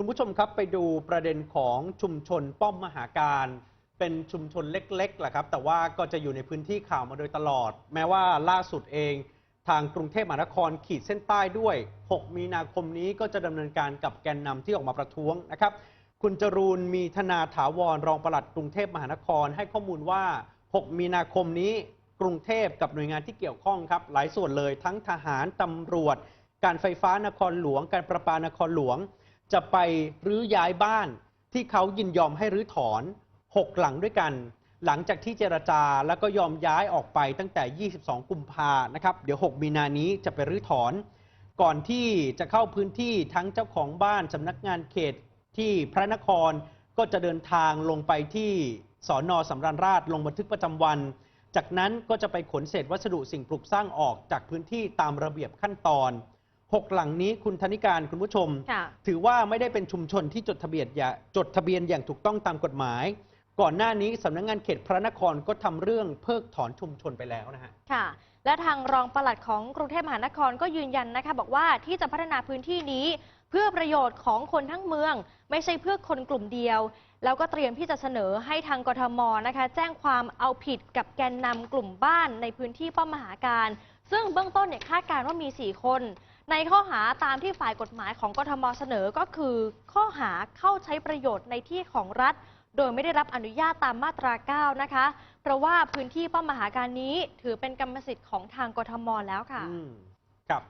คุณผู้ชมครับไปดูประเด็นของชุมชนป้อมมหาการ เป็นชุมชนเล็กๆแหละครับ แต่ว่าก็จะอยู่ในพื้นที่ข่าวมาโดยตลอด แม้ว่าล่าสุดเอง ทางกรุงเทพมหานครขีดเส้นใต้ด้วย 6 มีนาคมนี้ก็จะดำเนินการกับแกนนำที่ออกมาประท้วงนะครับ คุณจรูนมีธนาถาวรรองปลัดกรุงเทพมหานครให้ข้อมูลว่า 6 มีนาคมนี้กรุงเทพกับหน่วยงานที่เกี่ยวข้องครับ หลายส่วนเลยทั้งทหารตำรวจ การไฟฟ้านครหลวง การประปานครหลวง จะไปรื้อย้ายบ้านที่เขายินยอมให้รื้อถอน 6 หลังด้วยกัน หลังจากที่เจรจาแล้วก็ยอมย้ายออกไปตั้งแต่ 22 กุมภานะครับ เดี๋ยว 6 มีนานี้จะไปรื้อถอน ก่อนที่จะเข้าพื้นที่ทั้งเจ้าของบ้านสำนักงานเขตที่พระนครก็จะเดินทางลงไปที่สอนอสำราญราชลงบันทึกประจำวัน จากนั้นก็จะไปขนเศษวัสดุสิ่งปลูกสร้างออกจากพื้นที่ตามระเบียบขั้นตอน 6 หลังนี้คุณธนิการคุณผู้ชมค่ะถือว่าไม่ได้เป็นชุมชนที่จดทะเบียนอย่าจดทะเบียนอย่างถูกต้องตามกฎหมาย ก่อนหน้านี้สำนักงานเขตพระนครก็ทำเรื่องเพิกถอนชุมชนไปแล้วนะฮะค่ะ และทางรองปลัดของกรุงเทพมหานครก็ยืนยันนะคะ บอกว่าที่จะพัฒนาพื้นที่นี้ เพื่อประโยชน์ของคนทั้งเมือง ไม่ใช่เพื่อคนกลุ่มเดียว แล้วก็เตรียมที่จะเสนอให้ทางกทมนะคะ แจ้งความเอาผิดกับแกนนำกลุ่มบ้านในพื้นที่ป้อมมหาการ ซึ่งเบื้องต้นเนี่ยคาดการณ์ว่ามี 4 คน ในข้อหาตามที่ฝ่ายกฎหมายของกทมเสนอก็คือ ข้อหาเข้าใช้ประโยชน์ในที่ของรัฐ โดยไม่ได้รับอนุญาตตามมาตรา 9 นะคะ เพราะว่าพื้นที่ป้อมมหาการนี้ถือเป็นกรรมสิทธิ์ของทางกทมแล้วค่ะ อืมครับ